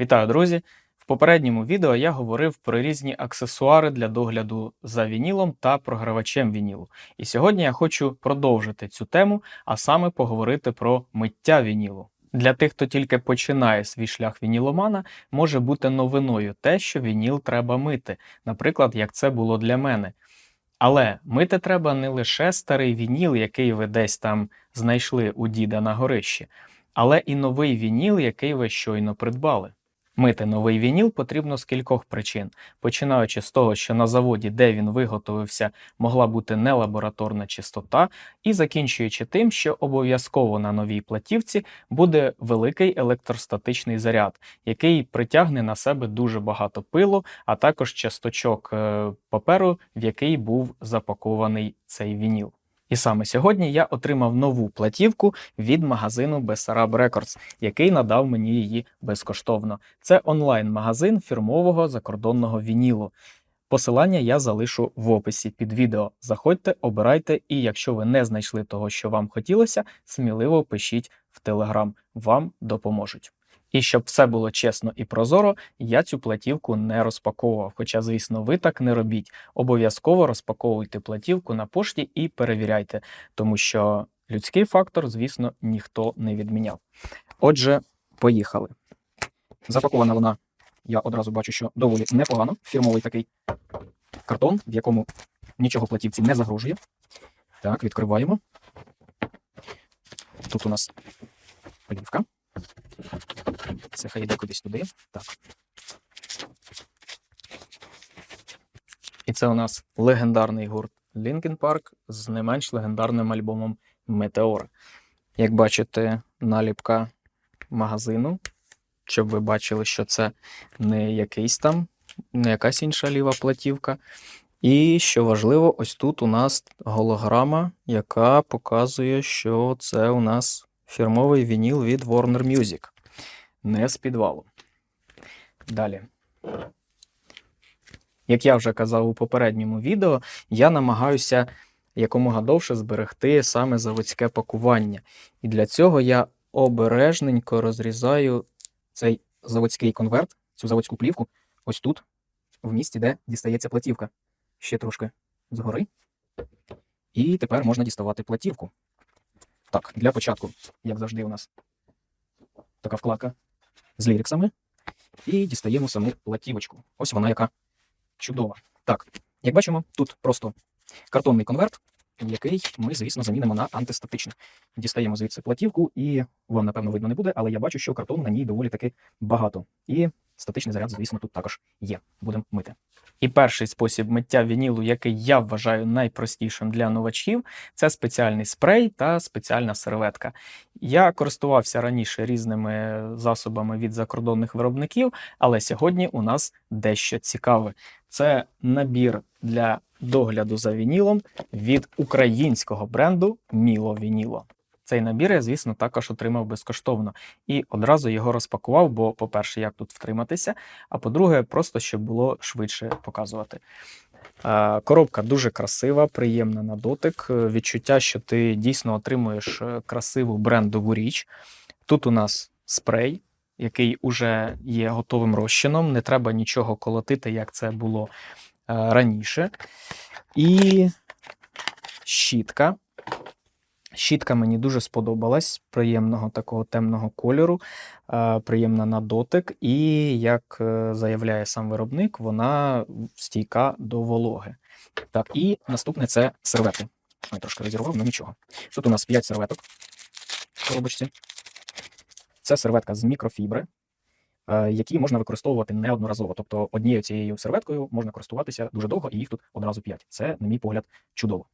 Вітаю, друзі! В попередньому відео я говорив про різні аксесуари для догляду за вінілом та програвачем вінілу. І сьогодні я хочу продовжити цю тему, а саме поговорити про миття вінілу. Для тих, хто тільки починає свій шлях вініломана, може бути новиною те, що вініл треба мити, наприклад, як це було для мене. Але мити треба не лише старий вініл, який ви десь там знайшли у діда на горищі, але і новий вініл, який ви щойно придбали. Мити новий вініл потрібно з кількох причин, починаючи з того, що на заводі, де він виготовився, могла бути нелабораторна чистота, і закінчуючи тим, що обов'язково на новій платівці буде великий електростатичний заряд, який притягне на себе дуже багато пилу, а також часточок е, паперу, в який був запакований цей вініл. І саме сьогодні я отримав нову платівку від магазину Bessarab Records, який надав мені її безкоштовно. Це онлайн-магазин фірмового закордонного вінілу. Посилання я залишу в описі під відео. Заходьте, обирайте, і якщо ви не знайшли того, що вам хотілося, сміливо пишіть в Телеграм, вам допоможуть. І щоб все було чесно і прозоро, я цю платівку не розпаковував. Хоча, звісно, ви так не робіть. Обов'язково розпаковуйте платівку на пошті і перевіряйте, тому що людський фактор, звісно, ніхто не відміняв. Отже, поїхали. Запакована вона, я одразу бачу, що доволі непогано. Фірмовий такий картон, в якому нічого платівці не загрожує. Так, відкриваємо. Тут у нас плівка. Це хай йде кудись туди. Так. І це у нас легендарний гурт Linkin Park з не менш легендарним альбомом Метеор. Як бачите, наліпка магазину, щоб ви бачили, що це не якийсь там, не якась інша ліва платівка. І що важливо, ось тут у нас голограма, яка показує, що це у нас фірмовий вініл від Warner Music. Не з підвалу. Далі. Як я вже казав у попередньому відео, я намагаюся якомога довше зберегти саме заводське пакування. І для цього я обережненько розрізаю цей заводський конверт, цю заводську плівку, ось тут, в місці, де дістається платівка. Ще трошки згори. І тепер можна діставати платівку. Так, для початку, як завжди, у нас така вкладка з ліриксами. І дістаємо саму платівочку. Ось вона яка чудова. Так, як бачимо, тут просто картонний конверт, який ми, звісно, замінимо на антистатичний. Дістаємо звідси платівку, і вам, напевно, видно не буде, але я бачу, що картон на ній доволі таки багато. І статичний заряд, звісно, тут також є. Будемо мити. І перший спосіб миття вінілу, який я вважаю найпростішим для новачків, це спеціальний спрей та спеціальна серветка. Я користувався раніше різними засобами від закордонних виробників, але сьогодні у нас дещо цікаве. Це набір для догляду за вінілом від українського бренду Міло Вініло. Цей набір я, звісно, також отримав безкоштовно і одразу його розпакував, бо, по-перше, як тут втриматися, а по-друге, просто щоб було швидше показувати. Е, Коробка дуже красива, приємна на дотик. Е, Відчуття, що ти дійсно отримуєш е, красиву брендову річ. Тут у нас спрей, який уже є готовим розчином. Не треба нічого колотити, як це було раніше. І щітка. Щітка мені дуже сподобалась, приємного такого темного кольору, е, приємна на дотик, і, як е, заявляє сам виробник, вона стійка до вологи. Так, і наступне це сервети. Ой, трошки розірвав, але нічого. Тут у нас 5 серветок в коробочці. Це серветка з мікрофібри, е, які можна використовувати неодноразово. Тобто однією цією серветкою можна користуватися дуже довго, і їх тут одразу 5. Це, на мій погляд, чудово.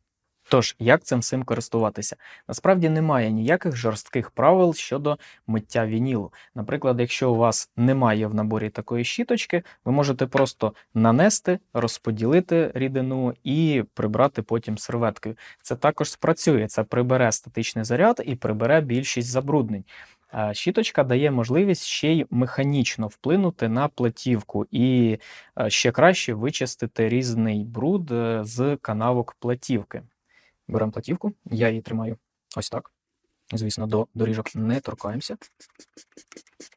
Тож, як цим всім користуватися? Насправді немає ніяких жорстких правил щодо миття вінілу. Наприклад, якщо у вас немає в наборі такої щіточки, ви можете просто нанести, розподілити рідину і прибрати потім серветкою. Це також спрацює, це прибере статичний заряд і прибере більшість забруднень. А Щіточка дає можливість ще й механічно вплинути на платівку і е, ще краще вичистити різний бруд е, з канавок платівки. Беремо платівку, я її тримаю ось так. Звісно, до доріжок не торкаємося.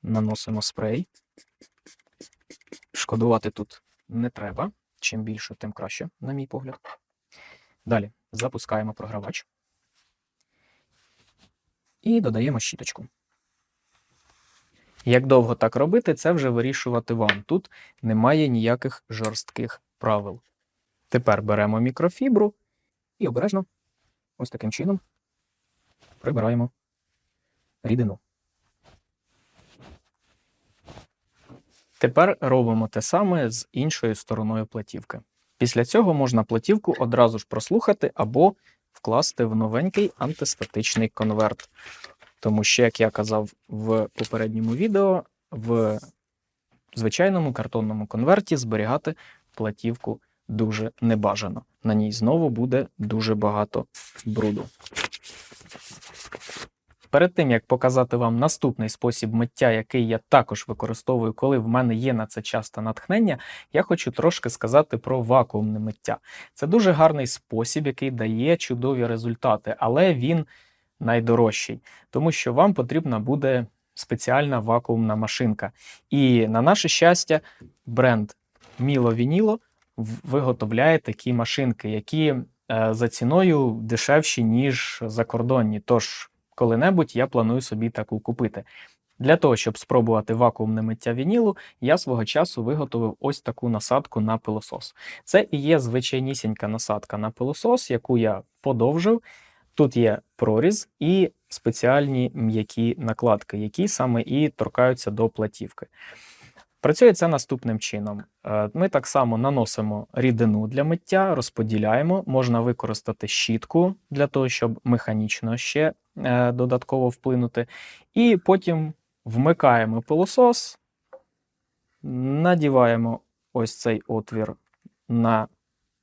Наносимо спрей. Шкодувати тут не треба. Чим більше, тим краще, на мій погляд. Далі запускаємо програвач. І додаємо щіточку. Як довго так робити, це вже вирішувати вам. Тут немає ніяких жорстких правил. Тепер беремо мікрофібру і обережно, ось таким чином, прибираємо рідину. Тепер робимо те саме з іншою стороною платівки. Після цього можна платівку одразу ж прослухати або вкласти в новенький антистатичний конверт. Тому що, як я казав в попередньому відео, в звичайному картонному конверті зберігати платівку дуже небажано. На ній знову буде дуже багато бруду. Перед тим як показати вам наступний спосіб миття, який я також використовую, коли в мене є на це часто натхнення, я хочу трошки сказати про вакуумне миття. Це дуже гарний спосіб, який дає чудові результати, але він найдорожчий, тому що вам потрібна буде спеціальна вакуумна машинка. І на наше щастя, бренд Міло Вініло виготовляє такі машинки, які е, за ціною дешевші, ніж закордонні. Тож, коли-небудь я планую собі таку купити. Для того, щоб спробувати вакуумне миття вінілу, я свого часу виготовив ось таку насадку на пилосос. Це і є звичайнісінька насадка на пилосос, яку я подовжив. Тут є проріз і спеціальні м'які накладки, які саме і торкаються до платівки. Працює це наступним чином. Е, ми так само наносимо рідину для миття, розподіляємо, можна використати щітку для того, щоб механічно ще е, додатково вплинути. І потім вмикаємо пилосос, надіваємо ось цей отвір на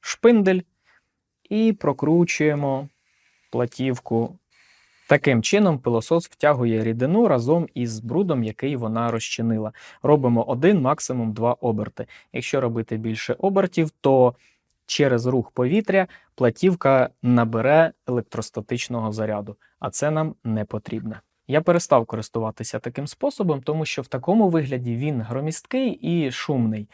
шпиндель і прокручуємо платівку. Таким чином, пилосос втягує рідину разом із брудом, який вона розчинила. Робимо один, максимум два оберти. Якщо робити більше обертів, то через рух повітря платівка набере електростатичного заряду, а це нам не потрібно. Я перестав користуватися таким способом, тому що в такому вигляді він громісткий і шумний.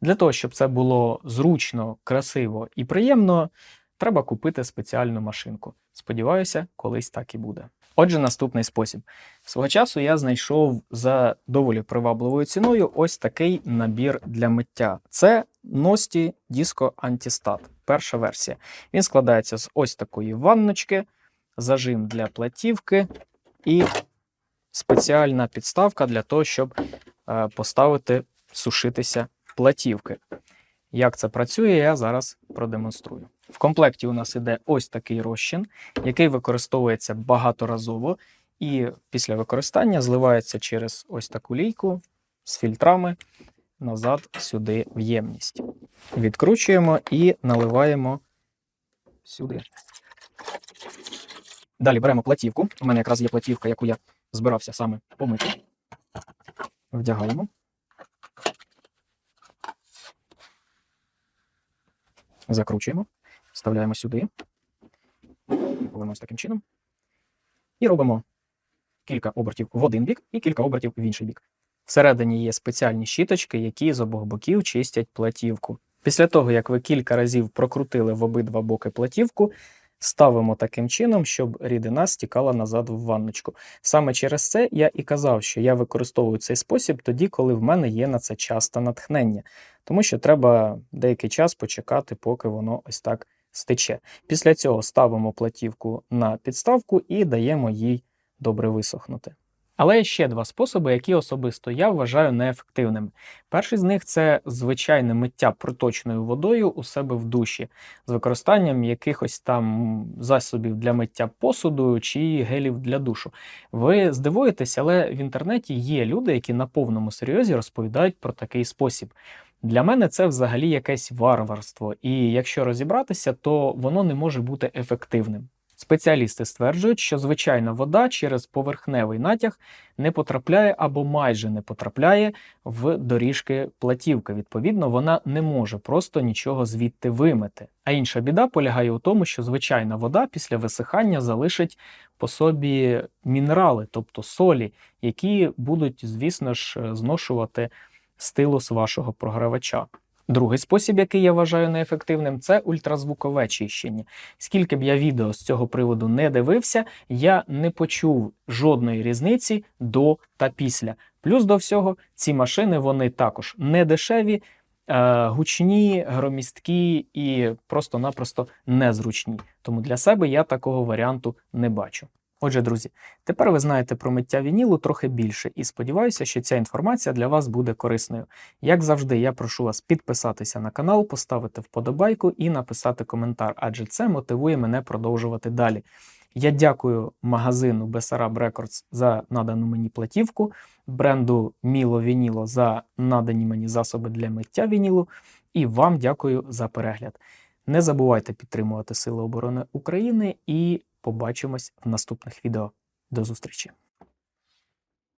Для того, щоб це було зручно, красиво і приємно, треба купити спеціальну машинку. Сподіваюся, колись так і буде. Отже, наступний спосіб. Свого часу я знайшов за доволі привабливою ціною ось такий набір для миття. Це Nosti Disco Antistat, перша версія. Він складається з ось такої ванночки, зажим для платівки і спеціальна підставка для того, щоб е, поставити сушитися платівки. Як це працює, я зараз продемонструю. В комплекті у нас іде ось такий розчин, який використовується багаторазово, і після використання зливається через ось таку лійку з фільтрами назад сюди в ємність. Відкручуємо і наливаємо сюди. Далі беремо платівку. У мене якраз є платівка, яку я збирався саме помити. Вдягаємо. Закручуємо, вставляємо сюди, повимо таким чином. І робимо кілька обертів в один бік і кілька обертів в інший бік. Всередині є спеціальні щіточки, які з обох боків чистять платівку. Після того, як ви кілька разів прокрутили в обидва боки платівку, ставимо таким чином, щоб рідина стікала назад в ванночку. Саме через це я і казав, що я використовую цей спосіб тоді, коли в мене є на це часто натхнення, тому що треба деякий час почекати, поки воно ось так стече. Після цього ставимо платівку на підставку і даємо їй добре висохнути. Але є ще два способи, які особисто я вважаю неефективними. Перший з них це звичайне миття проточною водою у себе в душі з використанням якихось там засобів для миття посуду чи гелів для душу. Ви здивуєтесь, але в інтернеті є люди, які на повному серйозі розповідають про такий спосіб. Для мене це взагалі якесь варварство, і якщо розібратися, то воно не може бути ефективним. Спеціалісти стверджують, що звичайна вода через поверхневий натяг не потрапляє або майже не потрапляє в доріжки платівки. Відповідно, вона не може просто нічого звідти вимити. А інша біда полягає у тому, що звичайна вода після висихання залишить по собі мінерали, тобто солі, які будуть, звісно ж, зношувати стилус вашого програвача. Другий спосіб, який я вважаю неефективним, це ультразвукове чищення. Скільки б я відео з цього приводу не дивився, я не почув жодної різниці до та після. Плюс до всього, ці машини вони також не дешеві, е, гучні, громісткі і просто-напросто незручні. Тому для себе я такого варіанту не бачу. Отже, друзі, тепер ви знаєте про миття вінілу трохи більше, і сподіваюся, що ця інформація для вас буде корисною. Як завжди, я прошу вас підписатися на канал, поставити вподобайку і написати коментар, адже це мотивує мене продовжувати далі. Я дякую магазину Bessarab Records за надану мені платівку, бренду Міло Вініло за надані мені засоби для миття вінілу, і вам дякую за перегляд. Не забувайте підтримувати Сили оборони України і побачимось в наступних відео. До зустрічі!